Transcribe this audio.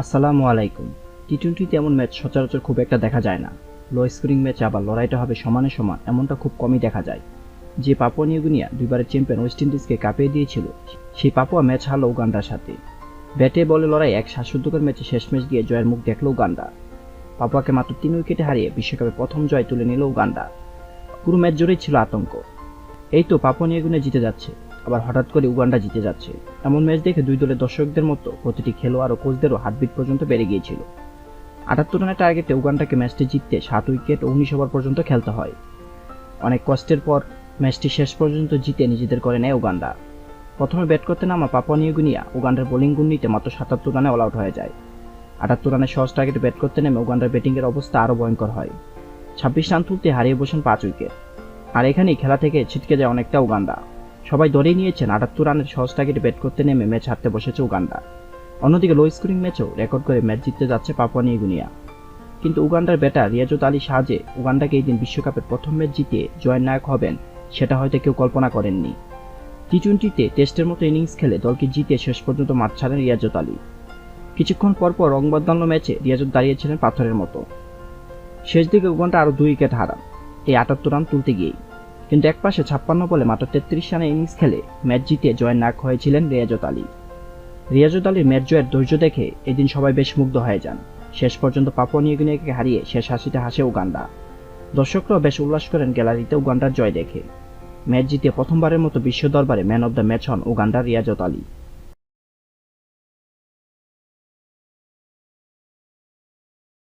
আসসালামু আলাইকুম। টি টোয়েন্টিতে এমন ম্যাচ সচরাচর খুব একটা দেখা যায় না। লো স্কোরিং ম্যাচে আবার লড়াইটা হবে সমানে সমান, এমনটা খুব কমই দেখা যায়। যে পাপুয়া নিউগিনিয়া দুইবারের চ্যাম্পিয়ন ওয়েস্ট ইন্ডিজকে কাঁপিয়ে দিয়েছিল, সেই পাপুয়া ম্যাচ হারলো উগান্ডার সাথে। ব্যাটে বলে লড়াই এক শ্বাসরুদ্ধকর ম্যাচে শেষ ম্যাচ দিয়ে জয়ের মুখ দেখল উগান্ডা। পাপুয়াকে মাত্র তিন উইকেটে হারিয়ে বিশ্বকাপে প্রথম জয় তুলে নিল উগান্ডা। পুরো ম্যাচ জুড়েই ছিল আতঙ্ক। এই তো পাপুয়া নিউগিনিয়া জিতে যাচ্ছে। আবার হঠাৎ করে উগান্ডা জিতে যাচ্ছে। এমন ম্যাচ দেখে দুই দলের দর্শকদের মতো প্রতিটি খেলোয়াড় ও কোচদেরও হার্টবিট পর্যন্ত বেড়ে গিয়েছিল। আটাত্তর রানের টার্গেটে উগান্ডাকে ম্যাচটি জিততে সাত উইকেট ও উনিশ ওভার পর্যন্ত খেলতে হয়। অনেক কষ্টের পর ম্যাচটি শেষ পর্যন্ত জিতে নিজেদের করে নেয় উগান্ডা। প্রথমে ব্যাট করতে নামা পাপুয়া নিউগিনিয়া উগান্ডার বোলিং গুন্নিতে মাত্র সাতাত্তর রানে অল আউট হয়ে যায়। আটাত্তর রানের সহজ টার্গেটে ব্যাট করতে নেমে উগান্ডার ব্যাটিংয়ের অবস্থা আরও ভয়ঙ্কর হয়। ছাব্বিশ রান তুলতে হারিয়ে বসেন পাঁচ উইকেট। আর এখানেই খেলা থেকে ছিটকে যায় অনেকটা উগান্ডা। সবাই ধরেই নিয়েছেন আটাত্তর রানের সহজ টার্গেটে ব্যাট করতে নেমে ম্যাচ হারতে বসেছে উগান্ডা। অন্যদিকে লো স্কোরিং ম্যাচেও রেকর্ড করে ম্যাচ জিততে যাচ্ছে পাপুয়া নিউগিনিয়া। কিন্তু উগান্ডার ব্যাটার রিয়াজত আলী সাহায্যে উগান্ডাকে এই দিন বিশ্বকাপের প্রথম ম্যাচ জিতিয়ে জয়ের নায়ক হবেন, সেটা হয়তো কেউ কল্পনা করেননি। টি টোয়েন্টিতে টেস্টের মতো ইনিংস খেলে দলকে জিতে শেষ পর্যন্ত মাঠ ছাড়েন রিয়াজত আলী। কিছুক্ষণ পর পর রং বদলানো ম্যাচে রিয়াজত দাঁড়িয়েছিলেন পাথরের মতো। শেষ দিকে উগান্ডা আরও দুই উইকেট হারান। এই আটাত্তর রান তুলতে গিয়েই। কিন্তু একপাশে ছাপ্পান্ন বলে মাত্র তেত্রিশ রানে ইনিংস খেলে ম্যাচ জিতে জয়ের নাক হয়েছিলেন রিয়াজত আলী। রিয়াজত আলীর ম্যাচ জয়ের ধৈর্য দেখে এদিন সবাই বেশ মুগ্ধ হয়ে যান। শেষ পর্যন্ত পাপুয়া নিউগিনিয়াকে হারিয়ে শেষ হাসিতে হাসে উগান্ডা। দর্শকরাও বেশ উল্লাস করেন গ্যালারিতে উগান্ডার জয় দেখে। ম্যাচ জিতে প্রথমবারের মতো বিশ্ব দরবারে ম্যান অব দ্য ম্যাচ হন উগান্ডার রিয়াজত আলী।